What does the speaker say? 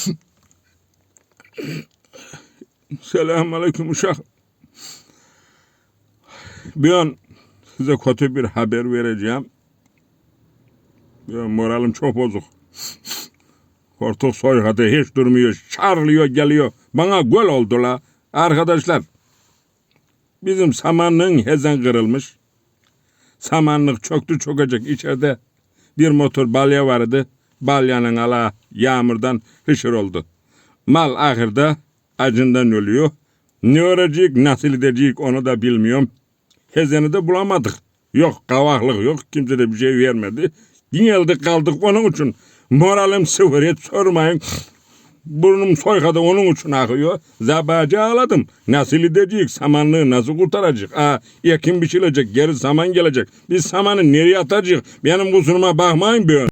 Selamun Aleyküm uşak. Bir an size kötü bir haber vereceğim. Bir moralim çok bozuk. Kortuk soykadı hiç durmuyor. Çarlıyor geliyor. Bana gol oldu la. Arkadaşlar. Bizim samanlığın hezen kırılmış. Samanlık çöktü çökecek içeride. Bir motor balya vardı. Balyanın ala yağmurdan hışır oldu. Mal ahırda acından ölüyor. Ne olacak, nasıl edecek onu da bilmiyorum. Hezeni de bulamadık. Yok kavaklık yok. Kimse de bir şey vermedi. Geldik kaldık onun için. Moralim sıfır hiç sormayın. Burnum soykadı onun için akıyor. Zabacı ağladım. Nasıl edecek? Samanlığı nasıl kurtaracak? Aa, ekim biçilecek. Geri saman gelecek. Biz samanı nereye atacak? Benim kusuruma bakmayın bir.